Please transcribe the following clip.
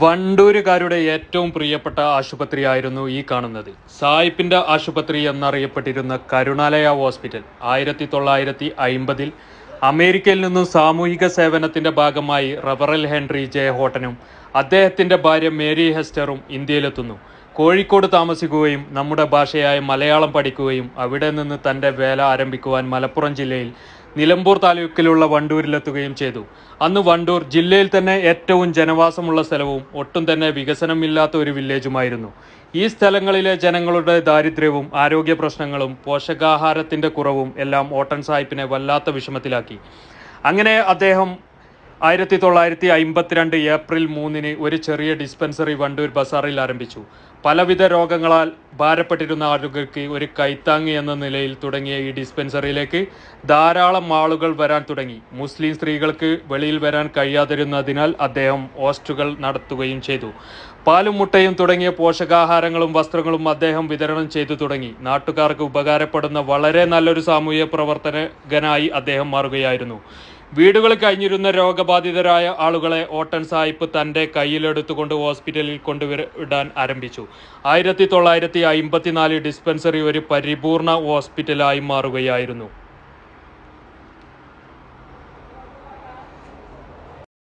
വണ്ടൂരുകാരുടെ ഏറ്റവും പ്രിയപ്പെട്ട ആശുപത്രിയായിരുന്നു ഈ കാണുന്നത്. സായിപ്പിന്റെ ആശുപത്രി എന്നറിയപ്പെട്ടിരുന്ന കരുണാലയ ഹോസ്പിറ്റൽ ആയിരത്തി തൊള്ളായിരത്തി അയിമ്പതിൽ അമേരിക്കയിൽ നിന്നും സാമൂഹിക സേവനത്തിന്റെ ഭാഗമായി റബറൽ ഹെൻറി ജെ ഹോട്ടനും അദ്ദേഹത്തിന്റെ ഭാര്യ മേരി ഹെസ്റ്ററും ഇന്ത്യയിലെത്തുന്നു. കോഴിക്കോട് താമസിക്കുകയും നമ്മുടെ ഭാഷയായ മലയാളം പഠിക്കുകയും അവിടെ നിന്ന് തന്റെ വേല ആരംഭിക്കുവാൻ മലപ്പുറം ജില്ലയിൽ നിലമ്പൂർ താലൂക്കിലുള്ള വണ്ടൂരിലെത്തുകയും ചെയ്തു. അന്ന് വണ്ടൂർ ജില്ലയിൽ തന്നെ ഏറ്റവും ജനവാസമുള്ള സ്ഥലവും ഒട്ടും തന്നെ വികസനമില്ലാത്ത ഒരു വില്ലേജുമായിരുന്നു. ഈ സ്ഥലങ്ങളിലെ ജനങ്ങളുടെ ദാരിദ്ര്യവും ആരോഗ്യ പ്രശ്നങ്ങളും പോഷകാഹാരത്തിന്റെ കുറവും എല്ലാം ഓട്ടൻ സാഹിബിനെ വല്ലാത്ത വിഷമത്തിലാക്കി. അങ്ങനെ അദ്ദേഹം ആയിരത്തി തൊള്ളായിരത്തി അമ്പത്തിരണ്ട് ഏപ്രിൽ മൂന്നിന് ഒരു ചെറിയ ഡിസ്പെൻസറി വണ്ടൂർ ബസാറിൽ ആരംഭിച്ചു. പലവിധ രോഗങ്ങളാൽ ഭാരപ്പെട്ടിരുന്ന ആളുകൾക്ക് ഒരു കൈത്താങ്ങ് എന്ന നിലയിൽ തുടങ്ങിയ ഈ ഡിസ്പെൻസറിയിലേക്ക് ധാരാളം ആളുകൾ വരാൻ തുടങ്ങി. മുസ്ലിം സ്ത്രീകൾക്ക് വെളിയിൽ വരാൻ കഴിയാതിരുന്നതിനാൽ അദ്ദേഹം ഹോസ്റ്റുകൾ നടത്തുകയും ചെയ്തു. പാലും മുട്ടയും തുടങ്ങിയ പോഷകാഹാരങ്ങളും വസ്ത്രങ്ങളും അദ്ദേഹം വിതരണം ചെയ്തു തുടങ്ങി. നാട്ടുകാർക്ക് ഉപകാരപ്പെടുന്ന വളരെ നല്ലൊരു സാമൂഹ്യ പ്രവർത്തകനായി അദ്ദേഹം മാറുകയായിരുന്നു. വീടുകളിൽ കഴിഞ്ഞിരുന്ന രോഗബാധിതരായ ആളുകളെ ഓട്ടൻ സായിപ്പ് തന്റെ കയ്യിലെടുത്തുകൊണ്ട് ഹോസ്പിറ്റലിൽ കൊണ്ടുവിടാൻ ആരംഭിച്ചു. ആയിരത്തി തൊള്ളായിരത്തി അമ്പത്തിനാല് ഡിസ്പെൻസറി ഒരു പരിപൂർണ ഹോസ്പിറ്റലായി മാറുകയായിരുന്നു.